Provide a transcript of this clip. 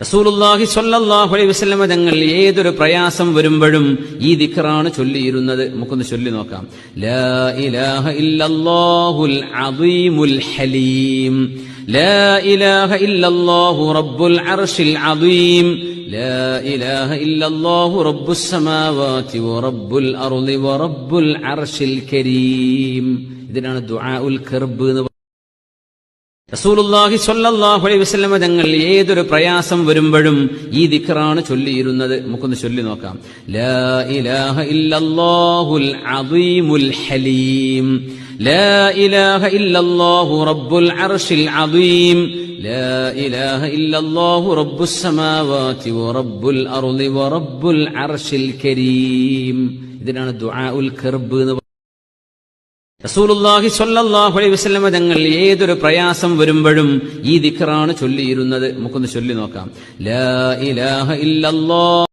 റസൂലുല്ലാഹി സ്വല്ലല്ലാഹു അലൈഹി വസല്ലമ തങ്ങൾ ഏതൊരു പ്രയാസം വരുമ്പോഴും ഈ ദിക്റാണ് ചൊല്ലിയിരുന്നത്. നമുക്കൊന്ന് ചൊല്ലി നോക്കാം. ലാ ഇലാഹ ഇല്ലല്ലാഹുൽ അദീമുൽ ഹലീം. ലാ ഇലാഹ ഇല്ലല്ലാഹു റബ്ബുൽ അർശിൽ അദീം. ലാ ഇലാഹ ഇല്ലല്ലാഹു റബ്ബുസ് സമാവാതി വറബ്ബുൽ അർളി വറബ്ബുൽ അർശിൽ കരീം. ഇതിനാണ് ദുആഉൽ കർബ് എന്ന് റസൂലുള്ളാഹി സ്വല്ലല്ലാഹു അലൈഹി വസല്ലമ തങ്ങൾ ഏതൊരു പ്രയാസം വരുമ്പോഴും ഈ ദിക്റാണ് ചൊല്ലിയിരുന്നത്. നമുക്കൊന്ന് ചൊല്ലി നോക്കാം. ലാ ഇലാഹ ഇല്ലല്ലാഹുൽ അദീമുൽ ഹലീം. ലാ ഇലാഹ ഇല്ലല്ലാഹു റബ്ബുൽ അർശിൽ അദീം. ലാ ഇലാഹ ഇല്ലല്ലാഹു റബ്ബുസ് സമാവാതി വറബ്ബുൽ അർളി വറബ്ബുൽ അർശിൽ കരീം. ഇതിനാണ് ദുആഉൽ കർബ് എന്ന് റസൂലുള്ളാഹി സ്വല്ലല്ലാഹു അലൈഹി വസല്ലമ തങ്ങൾ ഏതൊരു പ്രയാസം വരുമ്പോഴും ഈ ദിക്റാണ് ചൊല്ലിയിരുന്നത്. നമുക്കൊന്ന് ചൊല്ലി നോക്കാം. ലാ ഇലാഹ ഇല്ലല്ലാഹ്